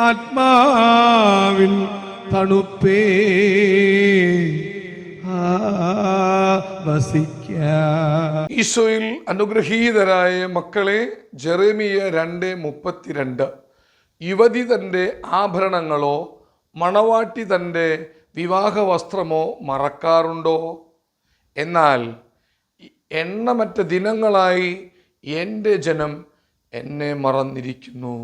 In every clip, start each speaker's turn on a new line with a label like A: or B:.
A: ആത്മാവിൻ തണുപ്പേ.
B: ഈശോയിൽ അനുഗ്രഹീതരായ മക്കളെ ജെറേമിയ രണ്ട് മുപ്പത്തിരണ്ട്. യുവതി തന്റെ ആഭരണങ്ങളോ മണവാട്ടി തന്റെ വിവാഹ വസ്ത്രമോ മറക്കാറുണ്ടോ? എന്നാൽ എണ്ണമറ്റ ദിനങ്ങളായി എന്റെ ജനം എന്നെ മറന്നിരിക്കുന്നു.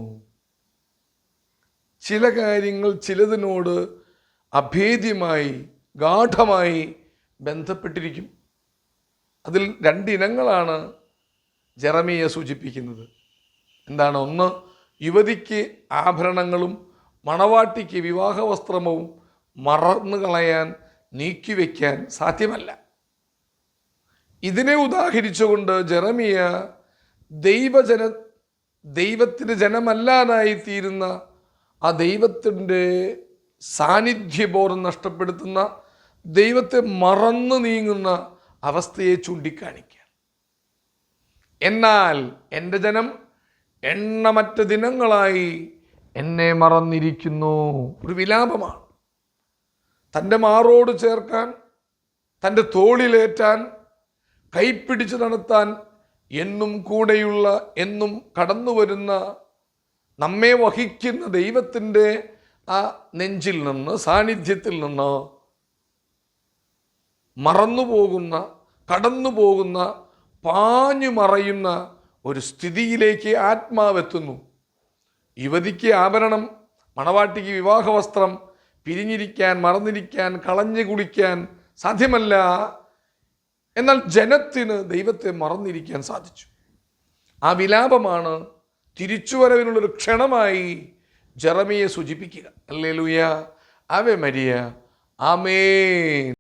B: ചില കാര്യങ്ങൾ ചിലതിനോട് അഭേദ്യമായി ഗാഠമായി ബന്ധപ്പെട്ടിരിക്കും. അതിൽ രണ്ടിനങ്ങളാണ് ജെറമിയ സൂചിപ്പിക്കുന്നത്. എന്താണ്? ഒന്ന് യുവതിക്ക് ആഭരണങ്ങളും മണവാട്ടിക്ക് വിവാഹ വസ്ത്രമവും മറന്നു കളയാൻ നീക്കിവെക്കാൻ സാധ്യമല്ല. ഇതിനെ ഉദാഹരിച്ചുകൊണ്ട് ജെറമിയ ദൈവജന ദൈവത്തിന് ജനമല്ലാതായി തീരുന്ന ആ ദൈവത്തിന്റെ സാന്നിധ്യബോധം നഷ്ടപ്പെടുത്തുന്ന ദൈവത്തെ മറന്നു നീങ്ങുന്ന അവസ്ഥയെ ചൂണ്ടിക്കാണിക്കുക. എന്നാൽ എന്റെ ജനം എണ്ണമറ്റ ദിനങ്ങളായി എന്നെ മറന്നിരിക്കുന്നു. ഒരു വിലാപമാണ്. തന്റെ മാറോട് ചേർക്കാൻ തന്റെ തോളിലേറ്റാൻ കൈപ്പിടിച്ച് നടത്താൻ എന്നും കൂടെയുള്ള എന്നും കടന്നു വരുന്ന നമ്മെ വഹിക്കുന്ന ദൈവത്തിന്റെ ആ നെഞ്ചിൽ നിന്ന് സാന്നിധ്യത്തിൽ നിന്ന് മറന്നുപോകുന്ന കടന്നു പോകുന്ന പാഞ്ഞു മറയുന്ന ഒരു സ്ഥിതിയിലേക്ക് ആത്മാവെത്തുന്നു. യുവതിക്ക് ആഭരണം മണവാട്ടിക്ക് വിവാഹവസ്ത്രം പിരിഞ്ഞിരിക്കാൻ മറന്നിരിക്കാൻ കളഞ്ഞു കുളിക്കാൻ സാധ്യമല്ല. എന്നാൽ ജനത്തിന് ദൈവത്തെ മറന്നിരിക്കാൻ സാധിച്ചു. ആ വിലാപമാണ് തിരിച്ചുവരവിനുള്ളൊരു ക്ഷണമായി ജറമിയെ സൂചിപ്പിക്കുക. അല്ലേ ലൂയ ആവേ മരിയ. ആമേൻ.